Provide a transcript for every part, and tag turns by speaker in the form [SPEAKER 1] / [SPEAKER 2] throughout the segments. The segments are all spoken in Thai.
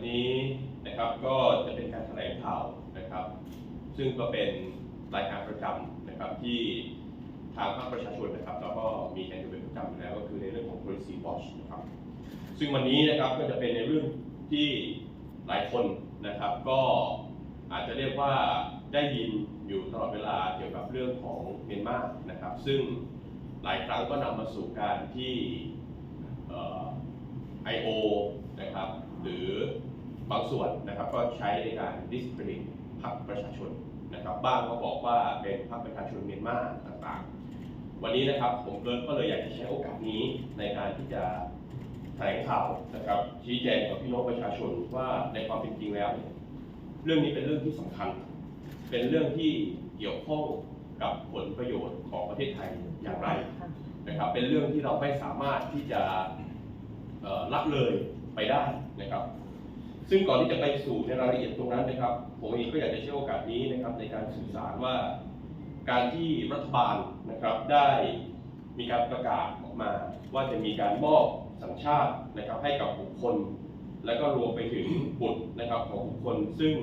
[SPEAKER 1] วันนี้นะครับก็จะเป็นการแถลงข่าวนะครับ ซึ่งก็เป็นรายการประจำนะครับที่ทางภาคประชาชนนะครับแล้วก็มีการดูเป็นประจำอยู่แล้วก็คือในเรื่องของ policy watch นะครับ ซึ่งวันนี้นะครับก็จะเป็นในเรื่องที่หลายคนนะครับ ก็อาจจะเรียกว่าได้ยินอยู่ตลอดเวลาเกี่ยวกับเรื่องของเมียนมานะครับ ซึ่งหลายครั้งก็นำมาสู่การที่เอ่อ I.O. นะครับ หรือ บางส่วนนะครับก็ใช้ในการ discredit พรรคประชาชนนะครับบ้างก็บอกว่าเป็นพรรคประชาชนเมียนมาต่างๆ วันนี้นะครับผมเก็เลยอยากจะใช้โอกาสนี้ในการที่จะแถลงข่าวนะครับชี้แจงกับพี่น้องประชาชนว่าในความเป็นจริงแล้วเนี่ยเรื่องนี้เป็นเรื่องที่สำคัญ เป็นเรื่องที่เกี่ยวข้องกับผลประโยชน์ของประเทศไทยอย่างไรนะครับ เป็นเรื่องที่เราไม่สามารถที่จะละเลยไปได้นะครับ ซึ่งก่อนที่จะไปสู่ในรายละเอียดตรงนั้นนะครับผมเองก็อยากจะใช้โอกาสนี้นะครับในการสื่อสารว่า การที่รัฐบาลนะครับได้มีการประกาศออกมาว่าจะมีการมอบสัญชาตินะครับให้กับบุคคล และก็รวมไปถึงบุตรนะครับของบุคคล ซึ่ง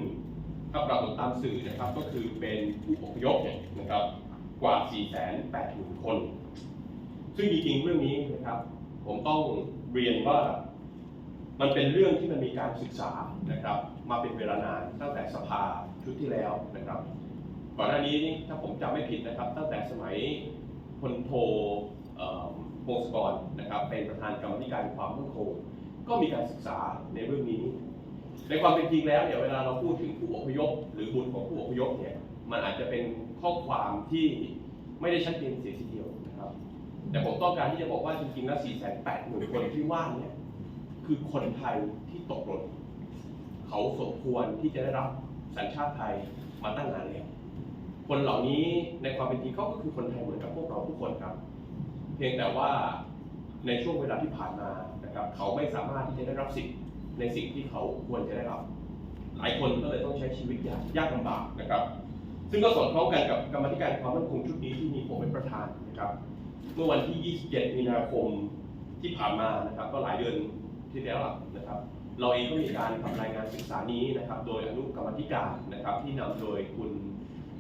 [SPEAKER 1] ถ้าปรากฏตามสื่อนะครับก็คือเป็นผู้อพยพเนี่ยนะครับกว่า 480,000 คน ซึ่งจริงๆเรื่องนี้นะครับผมต้องเรียนว่า มันเป็นเรื่องที่มันมีการศึกษานะครับ มาเป็นเวลานานตั้งแต่สภาชุดที่แล้วนะครับ ก่อนหน้านี้นี่ถ้าผมจำไม่ผิดนะครับ ตั้งแต่สมัยพลโทเอ่อพงศกรนะครับ เป็นประธานกรรมธิการความมั่นคงก็มีการศึกษาในเรื่องนี้ ในความเป็นจริงแล้วเนี่ยเวลาเราพูดถึงผู้อพยพ หรือบุตรของผู้อพยพเนี่ยมันอาจจะเป็นข้อความที่ไม่ได้ชัดเจนเสียทีเดียวนะครับ แต่ผมต้องการที่จะบอกว่าจริงๆแล้ว4 8 0 0 0 0คนที่ว่าเนี่ย คือคนไทยที่ตกหล่นเขาสมควรที่จะได้รับสัญชาติไทยมาตั้งนานแล้วคนเหล่านี้ในความเป็นจริงเขาก็คือคนไทยเหมือนกับพวกเราทุกคนครับ เพียงแต่ว่าในช่วงเวลาที่ผ่านมานะครับเขาไม่สามารถที่จะได้รับสิทธิ์ในสิ่งที่เขาควรจะได้รับ หลายคนก็เลยต้องใช้ชีวิตอย่างยากลำบากนะครับ ซึ่งก็สอดคล้องกันกับกรรมธิการความมั่นคงชุดนี้ที่มีผมเป็นประธานนะครับ เมื่อวันที่ 27 มีนาคมที่ผ่านมานะครับ ก็หลายเดือน ที่แล้วนะครับ เราเองก็มีการทำรายงานศึกษานี้นะครับ โดยอนุกรรมธิการนะครับ ที่นำโดยคุณ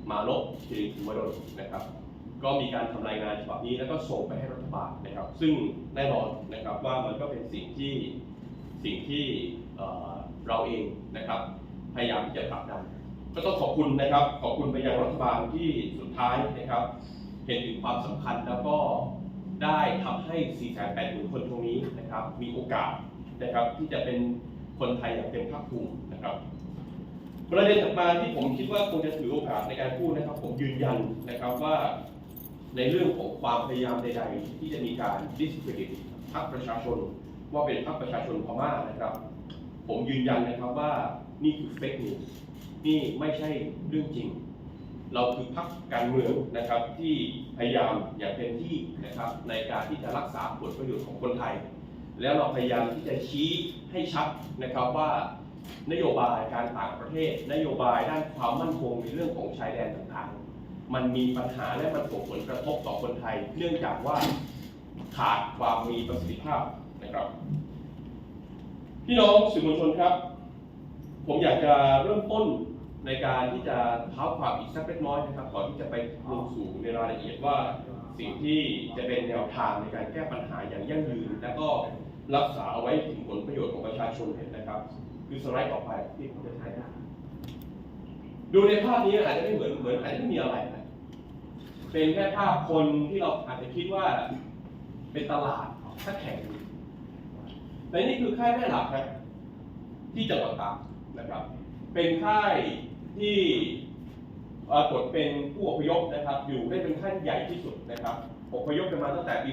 [SPEAKER 1] มาลบชิริคุมดลนะครับ ก็มีการทำรายงานฉบับนี้แล้วก็ส่งไปให้รัฐบาลนะครับ ซึ่งแน่นอนนะครับว่ามันก็เป็นสิ่งที่สิ่งที่เราเองนะครับ พยายามที่จะผลักดันก็ต้องขอบคุณนะครับ ขอบคุณไปยังรัฐบาลที่สุดท้ายนะครับ เห็นถึงความสำคัญแล้วก็ได้ทำให้ 4 8 0 0 0คนตรงนี้นะครับ มีโอกาส นะครับ ที่จะเป็นคนไทยอย่างเต็มภาคภูมินะครับ ประเด็นถัดมาที่ผมคิดว่าคงจะถือโอกาสในการพูดนะครับ ผมยืนยันนะครับว่าในเรื่องของความพยายามใดๆ ที่จะมีการ discredit พรรคประชาชน ว่าเป็นพรรคประชาชนพม่านะครับ ผมยืนยันนะครับว่านี่คือ fake news นี่ไม่ใช่เรื่องจริง เราคือพรรคการเมืองนะครับที่พยายามอย่างเต็มที่นะครับในการที่จะรักษาผลประโยชน์ของคนไทย แล้วเราพยายามที่จะชี้ให้ชัดนะครับว่านโยบายการต่างประเทศ นโยบายด้านความมั่นคงในเรื่องของชายแดนต่างๆ มันมีปัญหาและมันส่งผลกระทบต่อคนไทย เนื่องจากว่าขาดความมีประสิทธิภาพนะครับ พี่น้องสื่อมวลชนครับ ผมอยากจะเริ่มต้นในการที่จะเท้าความอีกสักเล็กน้อยนะครับก่อนที่จะไปลงสู่ในรายละเอียดว่าสิ่งที่จะเป็นแนวทางในการแก้ปัญหาอย่างยั่งยืน และก็ รักษาเอาไว้ถึงผลประโยชน์ของประชาชนเนี่ยนะครับ คือสไลด์ต่อไปที่ผมจะใช้นะดูในภาพนี้อาจจะไม่เหมือนเหมือนอาจจะไม่มีอะไรนะเป็นแค่ภาพคนที่เราอาจจะคิดว่าเป็นตลาดถ้าแข่งแต่นี่คือค่ายแม่หลักครับที่จังหวัดตากนะครับ เป็นค่ายที่ปรากฏเป็นผู้อพยพนะครับ อยู่ได้เป็นค่ายใหญ่ที่สุดนะครับอพยพกันมาตั้งแต่ปี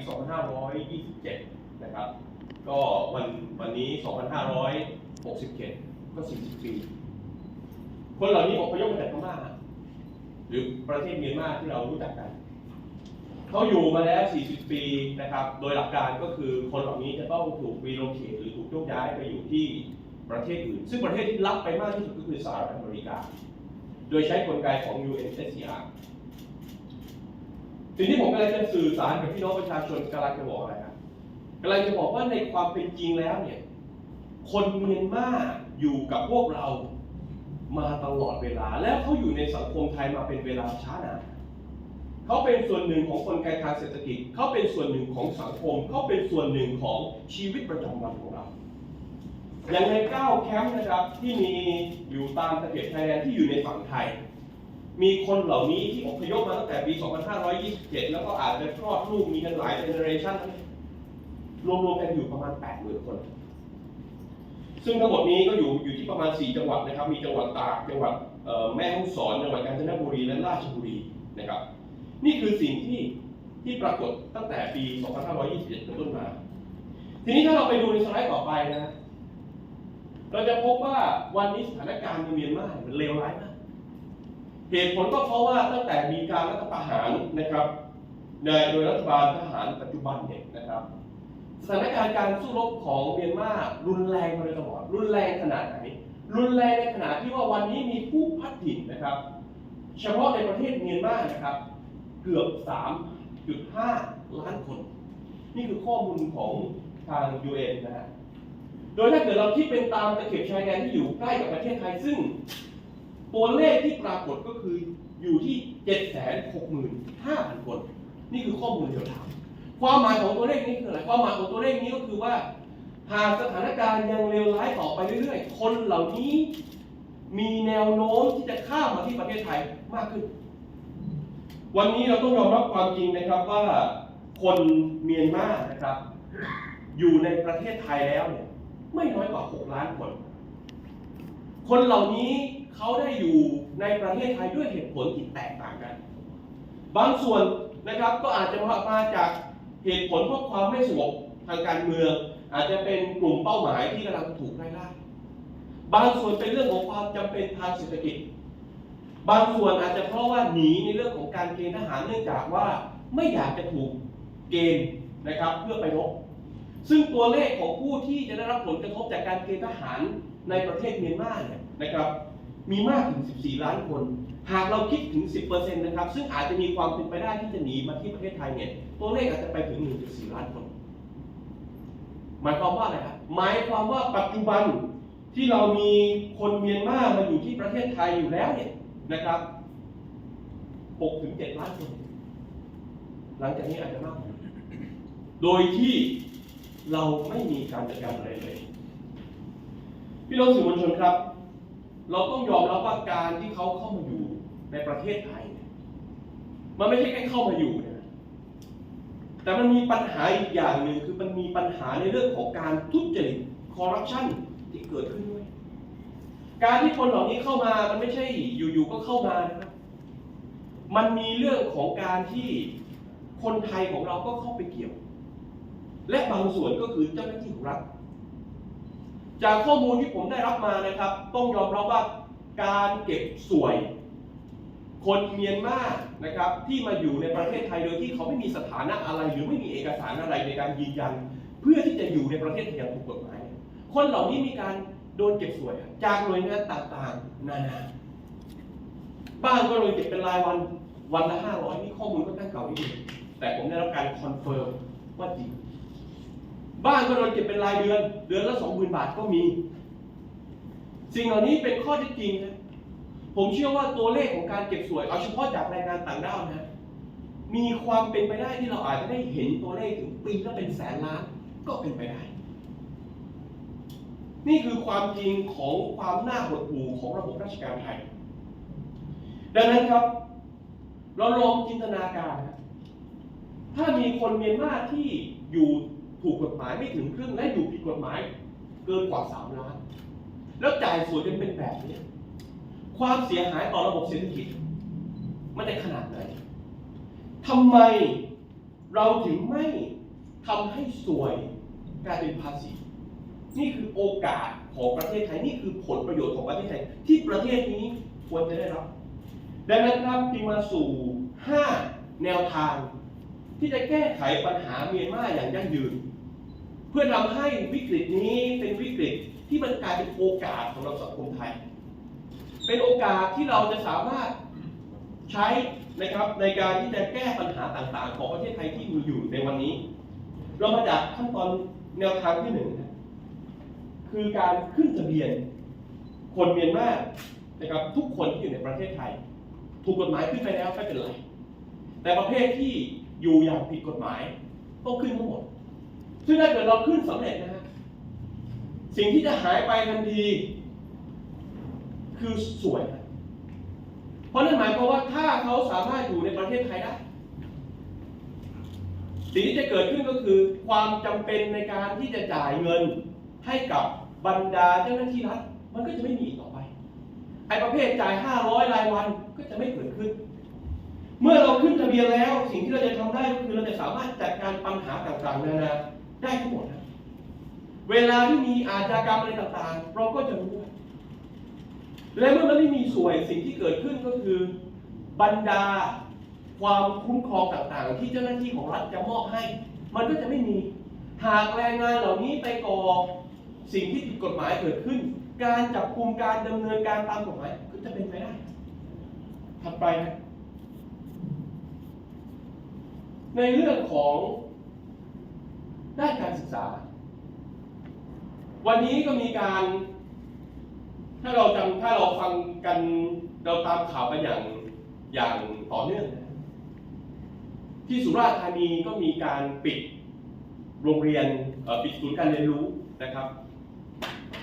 [SPEAKER 1] 2527 นะครับ ก็วันวันนี้ 2567 ก็ 40 ปี คนเหล่านี้อพยพมาจากพม่าหรือประเทศเมียนมาที่เรารู้จักกัน เขาอยู่มาแล้ว 40 ปีนะครับ โดยหลักการก็คือคนเหล่านี้จะต้องถูกรีโลเคทหรือถูกโยกย้ายไปอยู่ที่ประเทศอื่น ซึ่งประเทศที่รับไปมากที่สุดก็คือสหรัฐอเมริกา โดยใช้กลไกของ UNHCR สิ่งที่ผมกำลังจะสื่อสารกับพี่น้องประชาชนกำลังจะบอกอะไรครับ กำลังจะบอกว่าในความเป็นจริงแล้วเนี่ย คนเมียนมาอยู่กับพวกเรามาตลอดเวลา แล้วเขาอยู่ในสังคมไทยมาเป็นเวลาช้านานเขาเป็นส่วนหนึ่งของคนไกลทางเศรษฐกิจ เขาเป็นส่วนหนึ่งของสังคม เขาเป็นส่วนหนึ่งของชีวิตประจำวันของเรา อย่างในเก้าแคมป์นะครับที่มีอยู่ตามตะเกียบชายแดนที่อยู่ในฝั่งไทย มีคนเหล่านี้ที่อพยพมาตั้งแต่ปี 2527 แล้วก็อาจจะคลอดลูกมีกันหลายเจเนอเรชัน รวมๆกันอยู่ประมาณ 80,000 คน ซึ่งทั้งหมดนี้ก็อยู่อยู่ที่ประมาณ 4 จังหวัดนะครับ มีจังหวัดตากจังหวัดแม่ฮ่องสอนจังหวัดกาญจนบุรีและราชบุรีนะครับ นี่คือสิ่งที่ที่ปรากฏตั้งแต่ปี 2527เป็นต้นมา ทีนี้ถ้าเราไปดูในสไลด์ต่อไปนะ เราจะพบว่าวันนี้สถานการณ์ในเมียนมามันเลวร้ายมาก เหตุผลก็เพราะว่าตั้งแต่มีการรัฐประหารนะครับในโดยรัฐบาลทหารปัจจุบันเนี่ยนะครับ สถานการณ์การสู้รบของเมียนมารุนแรงมาโดยตลอดรุนแรงขนาดไหนรุนแรงในขนาดที่ว่าวันนี้มีผู้พัดถิ่นนะครับ เฉพาะในประเทศเมียนมานะครับ เกือบ 3.5 ล้านคน นี่คือข้อมูลของทาง UN นะฮะโดยถ้าเกิดเราคิดเป็นตามตะเข็บชายแดนที่อยู่ใกล้กับประเทศไทยซึ่ง ตัวเลขที่ปรากฏก็คืออยู่ที่ 765,000 คน นี่คือข้อมูลเดียวถา ความหมายของตัวเลขนี้คืออะไรความหมายของตัวเลขนี้ก็คือว่า หากสถานการณ์ยังเลวร้ายต่อไปเรื่อยๆ คนเหล่านี้มีแนวโน้มที่จะข้ามมาที่ประเทศไทยมากขึ้น วันนี้เราต้องยอมรับความจริงนะครับว่าคนเมียนมานะครับ อยู่ในประเทศไทยแล้วเนี่ยไม่น้อยกว่า 6 ล้านคน คนเหล่านี้เขาได้อยู่ในประเทศไทยด้วยเหตุผลที่แตกต่างกัน บางส่วนนะครับก็อาจจะมามาจาก เหตุผลเพราะความไม่สงบทางการเมือง อาจจะเป็นกลุ่มเป้าหมายที่กำลังถูกไล่ล่าบางส่วนเป็นเรื่องของความจำเป็นทางเศรษฐกิจ บางส่วนอาจจะเพราะว่าหนีในเรื่องของการเกณฑ์ทหารเนื่องจากว่าไม่อยากจะถูกเกณฑ์นะครับเพื่อไปรบซึ่งตัวเลขของผู้ที่จะได้รับผลกระทบจากการเกณฑ์ทหารในประเทศเมียนมาเนี่ยนะครับมีมากถึง 14 ล้านคน หากเราคิดถึง 10%นะครับ ซึ่งอาจจะมีความเป็นไปได้ที่จะหนีมาที่ประเทศไทยเนี่ย ตัวเลขอาจจะไปถึง 1.4 ล้านคน หมายความว่าอะไรครับ หมายความว่าปัจจุบันที่เรามีคนเมียนมามาอยู่ที่ประเทศไทยอยู่แล้วเนี่ยนะครับ 6-7 ล้านคน หลังจากนี้อาจจะมากกว่านั้นโดยที่เราไม่มีการจัดการอะไรเลย พี่น้องสื่อมวลชนครับ เราต้องยอมรับว่าการที่เขาเข้ามาอยู่ในประเทศไทยเนี่ยมันไม่ใช่แค่เข้ามาอยู่นะ แต่มันมีปัญหาอีกอย่างหนึ่งคือมันมีปัญหาในเรื่องของการทุจริตคอร์รัปชันที่เกิดขึ้นด้วย การที่คนเหล่านี้เข้ามามันไม่ใช่อยู่ๆก็เข้ามานะครับ มันมีเรื่องของการที่คนไทยของเราก็เข้าไปเกี่ยว และบางส่วนก็คือเจ้าหน้าที่ของรัฐ จากข้อมูลที่ผมได้รับมานะครับ ต้องยอมรับว่าการเก็บสวย คนเมียนมานะครับที่มาอยู่ในประเทศไทยโดยที่เขาไม่มีสถานะอะไร หรือไม่มีเอกสารอะไรในการยืนยัน เพื่อที่จะอยู่ในประเทศไทยอย่างถูกกฎหมาย คนเหล่านี้มีการโดนเก็บสวยจากหน่วยงานต่างๆนานาบ้างก็โดนเก็บเป็นรายวันวันละห้าร้อยนี่ข้อมูลค่อนข้งเก่านิดนึงแต่ผมได้รับการคอนเฟิร์มว่าจริงบ้านก็โดนเก็บเป็นรายเดือน เดือนละสองหมื่นบาทก็มี สิ่งเหล่านี้เป็นข้อเท็จจริงนะ ผมเชื่อว่าตัวเลขของการเก็บสวยเอาเฉพาะจากแรงงานต่างด้าวนะมีความเป็นไปได้ที่เราอาจจะได้เห็นตัวเลขถึงปีละเป็นแสนล้านก็เป็นไปได้ นี่คือความจริงของความน่าหดหู่ของระบบราชการไทย ดังนั้นครับ เราลองจินตนาการถ้ามีคนเมียนมาที่อยู่ถูกกฎหมายไม่ถึงครึ่งและอยู่ผิดกฎหมาย เกินกว่าสามล้าน แล้วจ่ายสวยกันเป็นแบบนี้ ความเสียหายต่อระบบเศรษฐกิจมันจะขนาดไหนทำไมเราถึงไม่ทำให้สวยกลายเป็นภาษี นี่คือโอกาสของประเทศไทยนี่คือผลประโยชน์ของประเทศไทย ที่ประเทศนี้ควรจะได้รับดังนั้นครับจึงมาสู่ 5 แนวทางที่จะแก้ไขปัญหาเมียนมาอย่างยั่งยืน เพื่อทำให้วิกฤตนี้เป็นวิกฤตที่มันกลายเป็นโอกาสของเราสังคมไทย เป็นโอกาสที่เราจะสามารถใช้นะครับในการที่จะแก้ปัญหาต่างๆ ของประเทศไทยที่มีอยู่ในวันนี้ เรามาจากขั้นตอนแนวทางที่หนึ่งคือการขึ้นทะเบียน คนเมียนมานะครับทุกคนที่อยู่ในประเทศไทย ถูกกฎหมายขึ้นไปแล้วไม่เป็นไรแต่ประเภทที่อยู่อย่างผิดกฎหมายต้องขึ้นทั้งหมด ซึ่งถ้าเกิดเราขึ้นสำเร็จนะฮะสิ่งที่จะหายไปทันที คือสวย เพราะนั่นหมายความว่าถ้าเขาสามารถอยู่ในประเทศไทยได้สิ่งที่จะเกิดขึ้นก็คือ ความจำเป็นในการที่จะจ่ายเงินให้กับบรรดาเจ้าหน้าที่รัฐมันก็จะไม่มีต่อไปไอ้ประเภทจ่าย 500 รายวันก็จะไม่เกิดขึ้น เมื่อเราขึ้นทะเบียนแล้ว สิ่งที่เราจะทำได้ก็คือเราจะสามารถจัดการปัญหาต่างๆนานาได้ทั้งหมด เวลาที่มีอาชญากรรมอะไรต่างๆ เราก็จะรู้ และเมื่อมันไม่มีสวยสิ่งที่เกิดขึ้นก็คือบรรดาความคุ้มครองต่างๆ ที่เจ้าหน้าที่ของรัฐจะมอบให้ มันก็จะไม่มีหากแรงงานเหล่านี้ไปก่อสิ่งที่ผิดกฎหมายเกิดขึ้น การจับกลุ่มการดำเนินการตามกฎหมายก็จะเป็นไปได้ถัดไปนะในเรื่องของด้านการศึกษา วันนี้ก็มีการ ถ้าเราจำถ้าเราฟังกันเราตามข่าวกันอย่างอย่างต่อเนื่อง ที่สุราษฎร์ธานีก็มีการปิดโรงเรียนปิดศูนย์การเรียนรู้นะครับ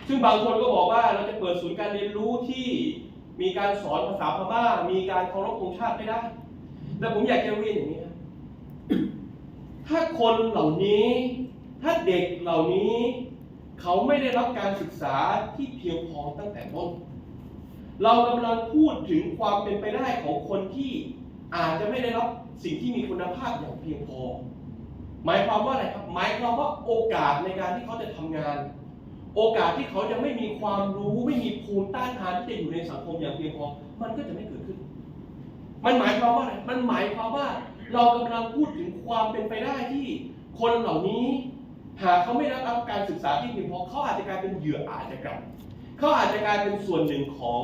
[SPEAKER 1] ซึ่งบางคนก็บอกว่าเราจะเปิดศูนย์การเรียนรู้ที่มีการสอนภาษาพม่า มีการเคารพธงชาติไม่ได้ แต่ผมอยากจะเรียนอย่างนี้ถ้าคนเหล่านี้ ถ้าเด็กเหล่านี้ เขาไม่ได้รับการศึกษาที่เพียงพอตั้งแต่ต้น เรากำลังพูดถึงความเป็นไปได้ของคนที่อาจจะไม่ได้รับสิ่งที่มีคุณภาพอย่างเพียงพอ หมายความว่าอะไรครับ หมายความว่าโอกาสในการที่เขาจะทำงาน โอกาสที่เขาจะไม่มีความรู้ไม่มีภูมิต้านทานที่จะอยู่ในสังคมอย่างเพียงพอ มันก็จะไม่เกิดขึ้น มันหมายความว่าอะไร มันหมายความว่าเรากำลังพูดถึงความเป็นไปได้ที่คนเหล่านี้ หากเขาไม่ได้รับการศึกษาที่เพียงพอเขาอาจจะกลายเป็นเหยื่ออาชญากรรมเขาอาจจะกลายเป็นส่วนหนึ่งของ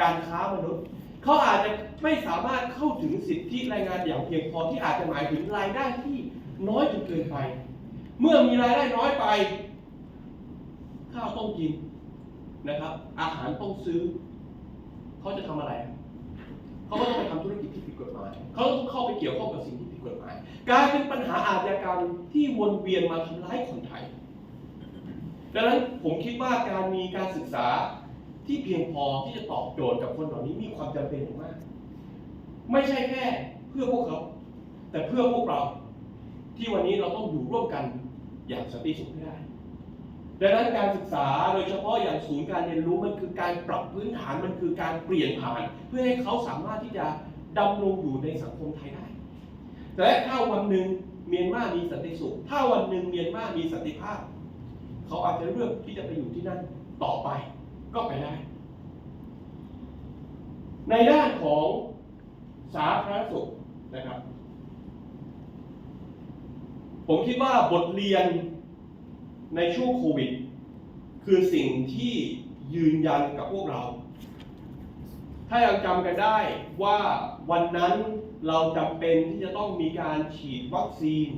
[SPEAKER 1] การค้ามนุษย์เขาอาจจะไม่สามารถเข้าถึงสิทธิแรงงานอย่างเพียงพอที่อาจจะหมายถึงรายได้ที่น้อยจนเกินไป เมื่อมีรายได้น้อยไป ข้าวต้องกินนะครับ อาหารต้องซื้อ เขาจะทำอะไร เขาก็ต้องไปทำธุรกิจที่ผิดกฎหมาย เขาต้องเข้าไปเกี่ยวข้องกับสิ่งที่ กฎหมายกลายเป็นปัญหาอาชญากรรมที่วนเวียนมาทำร้ายคนไทย ดังนั้นผมคิดว่าการมีการศึกษาที่เพียงพอที่จะตอบโจทย์กับคนเหล่านี้มีความจำเป็นอย่างมาก ไม่ใช่แค่เพื่อพวกเขา แต่เพื่อพวกเรา ที่วันนี้เราต้องอยู่ร่วมกันอย่างสันติสุขให้ได้ดังนั้นการศึกษาโดยเฉพาะอย่างศูนย์การเรียนรู้มันคือการปรับพื้นฐานมันคือการเปลี่ยนผ่าน เพื่อให้เขาสามารถที่จะดำรงอยู่ในสังคมไทยได้ และถ้าวันหนึ่งเมียนมามีสันติสุข ถ้าวันหนึ่งเมียนมามีสันติภาพ เขาอาจจะเลือกที่จะไปอยู่ที่นั่นต่อไปก็ไปได้ ในด้านของสาธารณสุขนะครับ ผมคิดว่าบทเรียนในช่วงโควิด คือสิ่งที่ยืนยันกับพวกเรา ถ้ายังจำกันได้ว่าวันนั้น เราจำเป็นที่จะต้องมีการฉีดวัคซีน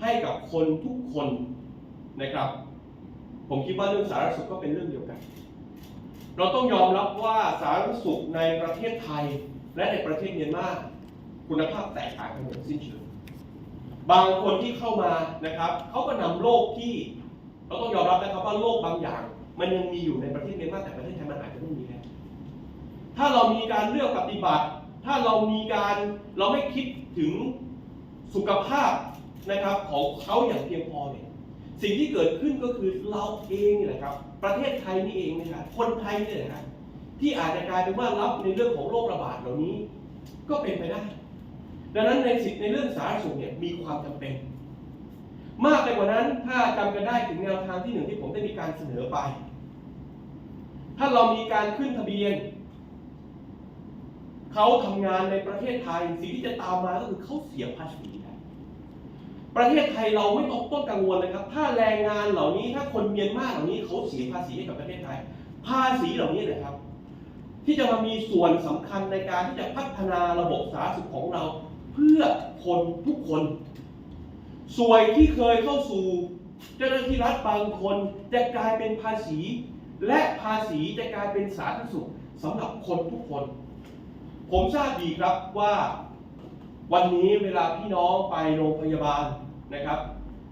[SPEAKER 1] ให้กับคนทุกคนนะครับ ผมคิดว่าเรื่องสาธารณสุขก็เป็นเรื่องเดียวกัน เราต้องยอมรับว่าสาธารณสุขในประเทศไทย และในประเทศเมียนมาคุณภาพแตกต่างกันอย่างสิ้นเชิงบางคนที่เข้ามานะครับเขาก็นำโรคที่เราต้องยอมรับนะครับว่าโรคบางอย่าง มันยังมีอยู่ในประเทศเมียนมาแต่ประเทศไทยมันอาจจะไม่มีแล้วถ้าเรามีการเลือกปฏิบัติ ถ้าเรามีการเราไม่คิดถึงสุขภาพนะครับของเขาอย่างเพียงพอเนี่ยสิ่งที่เกิดขึ้นก็คือเราเองนี่แหละครับ ประเทศไทยนี่เองนะครับคนไทยนี่แหละครับที่อาจจะกลายเป็นว่ารับในเรื่องของโรคระบาดเหล่านี้ ก็เป็นไปได้ ดังนั้นในสิทธิในเรื่องสาธารณสุขเนี่ยมีความจำเป็น มากไปกว่านั้นถ้าจำกันได้ถึงแนวทางที่หนึ่งที่ผมได้มีการเสนอไป ถ้าเรามีการขึ้นทะเบียน เขาทำงานในประเทศไทยสิ่งที่จะตามมาก็คือเขาเสียภาษีครับประเทศไทยเราไม่ต้องต้องกังวลนะครับ ถ้าแรงงานเหล่านี้ถ้าคนเมียนมาเหล่านี้เขาเสียภาษีให้กับประเทศไทย ภาษีเหล่านี้นะครับ ที่จะมามีส่วนสำคัญในการที่จะพัฒนาระบบสาธารณสุขของเรา เพื่อคนทุกคนส่วยที่เคยเข้าสู่เจ้าหน้าที่รัฐบางคนจะกลายเป็นภาษี และภาษีจะกลายเป็นสาธารณสุขสำหรับคนทุกคน ผมทราบดีครับว่าวันนี้เวลาพี่น้องไปโรงพยาบาลนะครับ